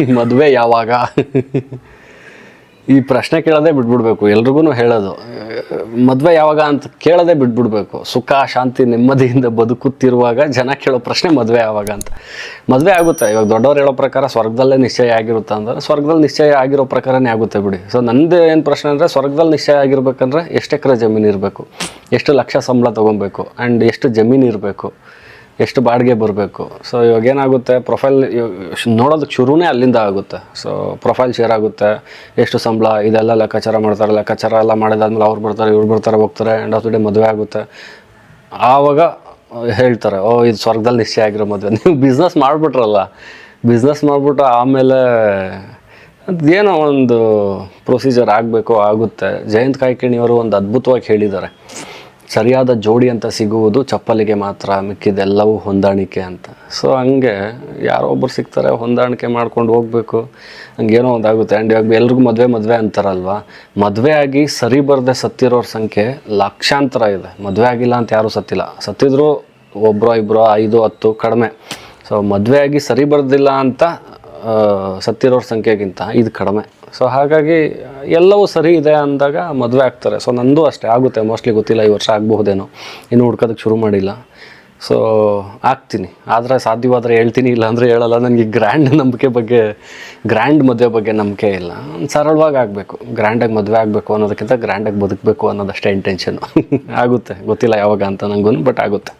ಮದುವೆ ಯಾವಾಗ? ಈ ಪ್ರಶ್ನೆ ಕೇಳೋದೇ ಬಿಟ್ಬಿಡ್ಬೇಕು ಎಲ್ರಿಗೂ ಹೇಳೋದು. ಮದುವೆ ಯಾವಾಗ ಅಂತ ಕೇಳೋದೇ ಬಿಟ್ಬಿಡ್ಬೇಕು. ಸುಖ, ಶಾಂತಿ, ನೆಮ್ಮದಿಯಿಂದ ಬದುಕುತ್ತಿರುವಾಗ ಜನ ಕೇಳೋ ಪ್ರಶ್ನೆ ಮದುವೆ ಯಾವಾಗ ಅಂತ. ಮದುವೆ ಆಗುತ್ತೆ, ಇವಾಗ ದೊಡ್ಡವ್ರು ಹೇಳೋ ಪ್ರಕಾರ ಸ್ವರ್ಗದಲ್ಲೇ ನಿಶ್ಚಯ ಆಗಿರುತ್ತೆ ಅಂದರೆ ಸ್ವರ್ಗದಲ್ಲಿ ನಿಶ್ಚಯ ಆಗಿರೋ ಪ್ರಕಾರನೇ ಆಗುತ್ತೆ ಬಿಡಿ. ಸೊ ನಂದು ಏನು ಪ್ರಶ್ನೆ ಅಂದರೆ ಸ್ವರ್ಗದಲ್ಲಿ ನಿಶ್ಚಯ ಆಗಿರ್ಬೇಕಂದ್ರೆ ಎಷ್ಟು ಎಕರೆ ಜಮೀನು ಇರಬೇಕು? ಎಷ್ಟು ಲಕ್ಷ ಸಂಬಳ ತೊಗೊಬೇಕು? ಆ್ಯಂಡ್ ಎಷ್ಟು ಜಮೀನು ಇರಬೇಕು? ಎಷ್ಟು ಬಾಡಿಗೆ ಬರಬೇಕು? ಸೊ ಇವಾಗ ಏನಾಗುತ್ತೆ? ಪ್ರೊಫೈಲ್ ನೋಡೋದಕ್ಕೆ ಶುರುನೇ ಅಲ್ಲಿಂದ ಆಗುತ್ತೆ. ಸೊ ಪ್ರೊಫೈಲ್ ಶೇರ್ ಆಗುತ್ತೆ. ಎಷ್ಟು ಸಂಬಳ? ಇದೆಲ್ಲ ಲೆಕ್ಕಾಚಾರ ಮಾಡ್ತಾರೆ. ಲೆಕ್ಕಾಚಾರ ಎಲ್ಲ ಮಾಡಿದಾದ್ಮೇಲೆ ಅವ್ರು ಬರ್ತಾರೆ, ಇವ್ರು ಬರ್ತಾರೆ, ಹೋಗ್ತಾರೆ. ಎಂಡ್ ಆಫ್ ದ ಡೇ ಮದುವೆ ಆಗುತ್ತೆ. ಆವಾಗ ಹೇಳ್ತಾರೆ, ಓ, ಇದು ಸ್ವರ್ಗದಲ್ಲಿ ನಿಶ್ಚಯ ಆಗಿರೋ ಮದುವೆ. ನೀವು ಬಿಸ್ನೆಸ್ ಮಾಡಿಬಿಟ್ರಲ್ಲ. ಬಿಸ್ನೆಸ್ ಮಾಡಿಬಿಟ್ಟು ಆಮೇಲೆ ಏನೋ ಒಂದು ಪ್ರೊಸೀಜರ್ ಆಗಬೇಕು, ಆಗುತ್ತೆ. ಜಯಂತ್ ಕಾಯ್ಕಿಣಿಯವರು ಒಂದು ಅದ್ಭುತವಾಗಿ ಹೇಳಿದ್ದಾರೆ. ಸರಿಯಾದ ಜೋಡಿ ಅಂತ ಸಿಗುವುದು ಚಪ್ಪಲಿಗೆ ಮಾತ್ರ, ಮಿಕ್ಕಿದೆಲ್ಲವೂ ಹೊಂದಾಣಿಕೆ ಅಂತ. ಸೊ ಹಂಗೆ ಯಾರೋ ಒಬ್ರು ಸಿಗ್ತಾರೆ, ಹೊಂದಾಣಿಕೆ ಮಾಡ್ಕೊಂಡು ಹೋಗಬೇಕು. ಹಂಗೇನೋ ಒಂದಾಗುತ್ತೆ. ಆ್ಯಂಡ್ ಇವಾಗ ಎಲ್ರಿಗೂ ಮದುವೆ ಮದುವೆ ಅಂತಾರಲ್ವ? ಮದುವೆ ಆಗಿ ಸರಿ ಬರದೆ ಸತ್ತಿರೋರ ಸಂಖ್ಯೆ ಲಕ್ಷಾಂತರ ಇದೆ. ಮದುವೆ ಆಗಿಲ್ಲ ಅಂತ ಯಾರೂ ಸತ್ತಿಲ್ಲ. ಸತ್ತಿದ್ರು ಒಬ್ಬರೋ ಇಬ್ಬರೋ ಐದು, ಹತ್ತು ಕಡಿಮೆ. ಸೊ ಮದುವೆ ಆಗಿ ಸರಿ ಬರೋದಿಲ್ಲ ಅಂತ ಸತ್ತಿರೋರ ಸಂಖ್ಯೆಗಿಂತ ಇದು ಕಡಿಮೆ. ಸೊ ಹಾಗಾಗಿ ಎಲ್ಲವೂ ಸರಿ ಇದೆ ಅಂದಾಗ ಮದುವೆ ಆಗ್ತಾರೆ. ಸೊ ನಂದು ಅಷ್ಟೇ. ಆಗುತ್ತೆ. ಮೋಸ್ಟ್ಲಿ ಗೊತ್ತಿಲ್ಲ. ಈ ವರ್ಷ ಆಗಬಹುದೇನೋ. ಇನ್ನು ಹುಡ್ಕೋದಕ್ಕೆ ಶುರು ಮಾಡಿಲ್ಲ. ಸೊ ಆಗ್ತೀನಿ. ಆದರೆ ಸಾಧ್ಯವಾದರೆ ಹೇಳ್ತೀನಿ. ಇಲ್ಲ ಅಂದರೆ ಹೇಳಲ್ಲ. ನನಗೆ ಗ್ರ್ಯಾಂಡ್ ನಂಬಿಕೆ ಬಗ್ಗೆ ಗ್ರ್ಯಾಂಡ್ ಮದುವೆ ಬಗ್ಗೆ ನಂಬಿಕೆ ಇಲ್ಲ. ಸರಳವಾಗಿ ಆಗಬೇಕು. ಗ್ರ್ಯಾಂಡಾಗಿ ಮದುವೆ ಆಗಬೇಕು ಅನ್ನೋದಕ್ಕಿಂತ ಗ್ರ್ಯಾಂಡಾಗಿ ಬದುಕಬೇಕು ಅನ್ನೋದಷ್ಟೇ ಇಂಟೆನ್ಷನು ಆಗುತ್ತೆ. ಗೊತ್ತಿಲ್ಲ ಯಾವಾಗ ಅಂತ ನನಗೂ ಬಟ್ ಆಗುತ್ತೆ.